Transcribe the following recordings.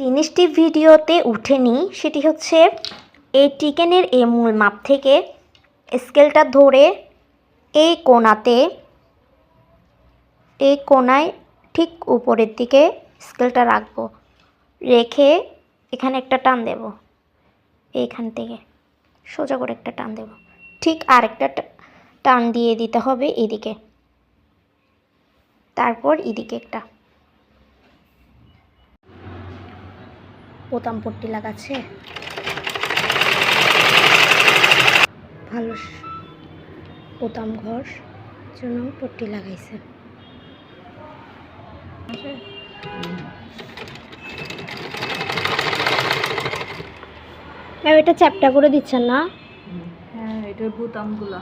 জিনিসটি ভিডিওতে উঠেনি সেটি হচ্ছে এই চিকেনের এই মূল মাপ থেকে স্কেলটা ধরে এই কোণাতে, এই কোণায় ঠিক উপরের দিকে স্কেলটা রাখব। রেখে এখানে একটা টান দেব। এইখান থেকে সোজা করে একটা টান দেব। ঠিক আরেকটা টান দিয়ে দিতে হবে এদিকে। তারপর এদিকে একটা। বোতাম পট্টি লাগাচ্ছে। ভালো বোতাম ঘর জন্য পট্টি লাগাইছে। ম্যাম এটা চ্যাপটা করে দিচ্ছেন না? হ্যাঁ এটার বোতামগুলা।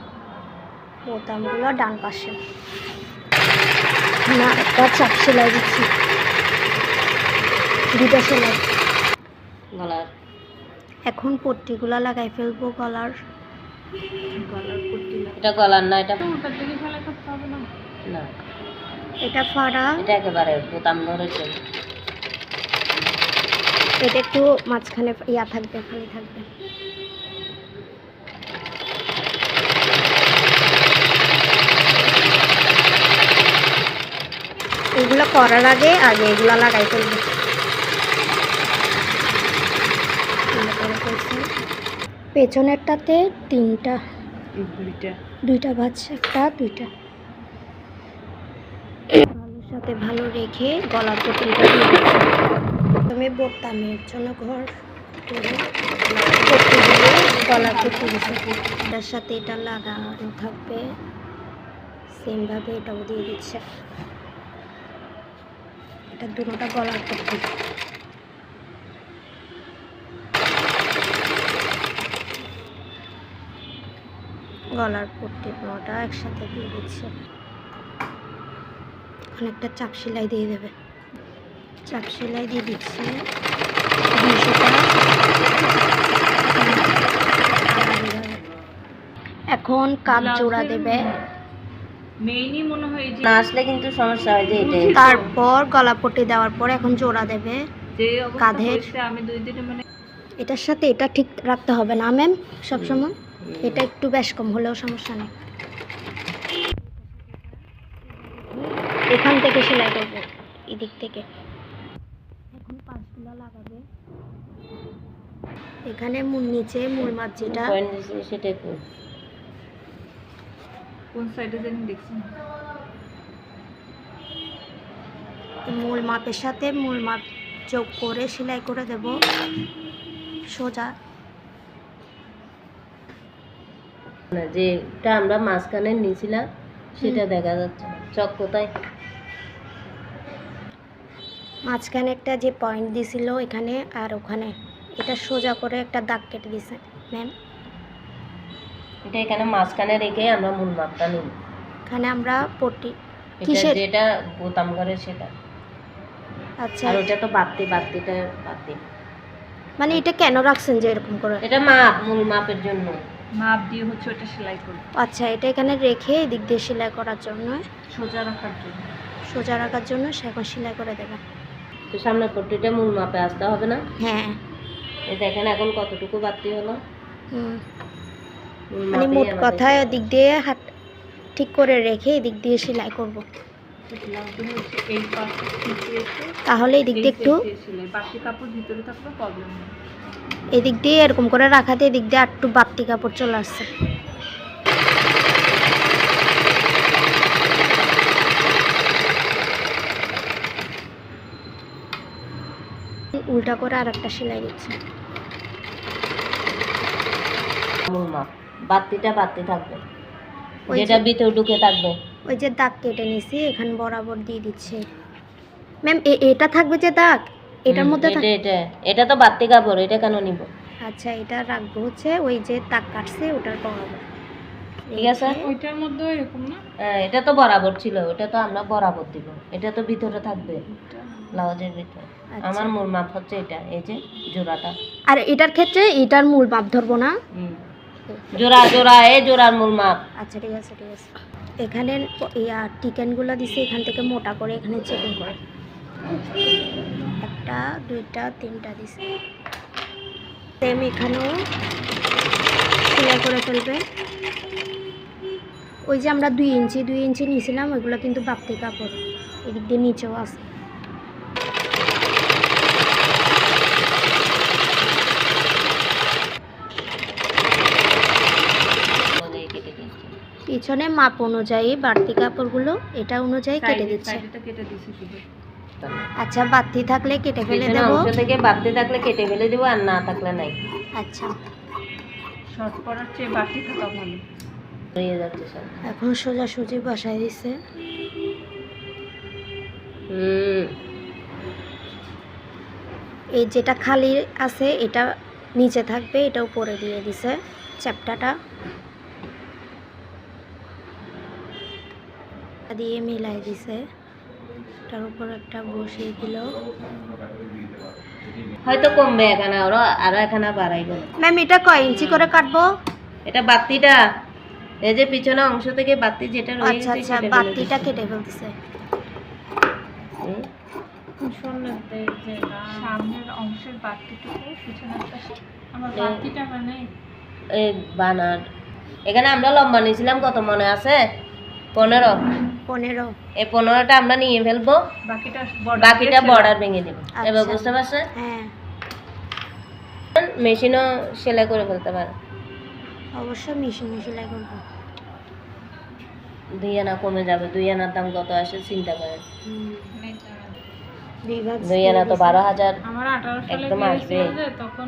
বোতামগুলো ডান পাশে। না একটা চাপ সেলাই দিচ্ছি। দুটো সেলাই। গলার। এখন পট্টিগুলো লাগাই ফেলব গলার। গলার পট্টি এটা গলার না এটা না। এটা ফাড়া। এটা একেবারে বোতাম ধরেছে এটা একটু মাঝখানে ইয়া থাকবে খালি থাকবে। এগুলো করার আগে আগে এগুলো লাগাই ফেলব এগুলো ফেলছি। পেছনেরটাতে তিনটা। দুইটা। দুইটা ভাজ একটা দুইটা। সাথে ভালো রেখে গলার দিচ্ছি। আমি বোতামের জন্য ঘর গলার এটার সাথে এটা লাগানো থাকবে। সেমভাবে এটাও দিয়ে দিচ্ছে। এটা দুটোটা গলার পট্টি গলার পট্টি পুরোটা একসাথে দিয়ে দিচ্ছে। অনেকটা চাপ সেলাই দিয়ে দেবে। চাপ সেলাই দিয়ে দিচ্ছে। এখন কাপ জোড়া দেবে। মনে হয় না আসলে কিন্তু সমস্যা হয় যে এটাই তারপর গলা পট্টি দেওয়ার পর এখন জোড়া দেবে। কাঁধের। আমি দুই দিনে মানে এটার সাথে এটা ঠিক রাখতে হবে না ম্যাম সবসময়? এটা একটু বেশ কম হলেও সমস্যা নেই। এখান থেকে সেলাই করব এদিক থেকে। এখন পাঁচগুলো লাগাবে। এখানে মূল নিচে মূল মাছ যেটা কোন সাইডে জানি দেখছি মূল মাপের সাথে মূল মাপ যোগ করে সেলাই করে দেব। সোজা। না যেটা আমরা মাঝখানে নিয়েছিলাম সেটা দেখা যাচ্ছে। চক কোথায়? মাঝখানে একটা যে পয়েন্ট দিছিল এখানে আর ওখানে। এটা সোজা করে একটা দাগ কেটে দিছে ম্যাম এটা এখানে মাঝখানে রেখে আমরা মূল মাপটা নিব এখানে আমরা পট্টি। কিসের? যেটা বোতাম ঘরে সেটা। আচ্ছা। আর ওটা তো বাড়তি বাড়তিটা বাড়তি মানে এটা কেন রাখছেন যে এরকম করে? এটা মাপ মূল মাপের জন্য। মাপ দিয়ে হচ্ছে ওটা সেলাই করব। আচ্ছা এটা এখানে রেখে এদিক দিয়ে সেলাই করার জন্য? সোজা রাখার জন্য। সোজা রাখার জন্য সে এখন সেলাই করে দেবে। তো সামনে পট্টিটা মূল মাপে আসতে হবে না? হ্যাঁ। এই দেখেন এখন কতটুকু বাড়তি হলো? হুম। মানে মোট কথায় এদিক দিয়ে হাত ঠিক করে রেখে এদিক দিয়ে সেলাই করব। তাহলে এদিক দিয়ে একটু এদিক দিয়ে এরকম করে রাখাতে এদিক দিয়ে একটু বাড়তি কাপড় চলে আসছে। উল্টা করে আর একটা সেলাই দিচ্ছে। বাড়তিটা বাড়তি থাকবে। যেটা ভিতরে ঢুকে থাকবে। ওই যে দাগ কেটে নিছি এখানে বরাবর দিয়ে দিচ্ছে। ম্যাম এটা থাকবে যে দাগ? এটার মধ্যে এটা এটা এটা তো বাড়তি কাপড় এটা কেন নিব? আচ্ছা এটা রাখব হচ্ছে ওই যে দাগ কাটছে ওটার বরাবর। ঠিক আছে? ওইটার মধ্যে এরকম না? হ্যাঁ, এটা তো বরাবর ছিল ওটা তো আমরা বরাবর দিব। এটা তো ভিতরে থাকবে ব্লাউজের ভিতরে। আচ্ছা। আমার মূল মাপ হচ্ছে এটা এই যে জোড়াটা। আর এটার ক্ষেত্রে এটার মূল মাপ ধরবো না? জোড়া জোড়া এই জোড়ার মূল মাপ। আচ্ছা ঠিক আছে ঠিক আছে। এখানে টিকেনগুলো দিছে, এখান থেকে মোটা করে এখানে চেকিং করে। একটা একটা দুইটা, তিনটা দিছে। সেম এখানেও ক্লিয়ার করে ফেলবে। ওই যে আমরা দুই ইঞ্চি দুই ইঞ্চি নিয়েছিলাম, ওইগুলো কিন্তু বাপ্তি কাপড়। এদিক দিয়ে নিচেও আছে অনুযায়ী কেটে দিচ্ছি পিছনে মাপ অনুযায়ী বাড়তি কাপড়গুলো এটা অনুযায়ী কেটে দিচ্ছে। আচ্ছা বাড়তি থাকলে কেটে ফেলে দেবো? অংশ থেকে বাড়তে থাকলে কেটে ফেলে দেবো আর না থাকলে নাই। আচ্ছা। চেয়ে থাকা ভালো। এখন সোজাসুজি বসাই দিছে এই যেটা খালি আছে এটা নিচে থাকবে এটা উপরে দিয়ে দিছে। চ্যাপটাটা। দিয়ে মিলাই দিছে। তার উপর একটা বসিয়ে দিল। হয়তো কমবে এখানে আরও আরও এখানে বাড়াইব। ম্যাম এটা কয় ইঞ্চি করে কাটবো? এটা বাতিটা। এই যে পিছনে অংশ থেকে বাতি যেটা রয়েছে আচ্ছা আচ্ছা বাতিটা কেটে ফেলতেছে। সামনের অংশের বাকিটুকু পিছনের পাশে। আমার এ- মানে এই বানার। এখানে আমরা লম্বা নিয়েছিলাম কত মনে আছে? পনেরো। পনেরো। এই পনেরোটা আমরা নিয়ে ফেলব। বাকিটা বাকিটা বর্ডার ভেঙে দেবো। এবার আচ্ছা। বুঝতে পারছেন হ্যাঁ। মেশিনও সেলাই করে ফেলতে পারে। অবশ্যই মেশিনে সেলাই করব। দুই আনা কমে যাবে। দুই আনার দাম কত আসে চিন্তা করেন দুই আনা তো বারো হাজার। একদম আসবে। তখন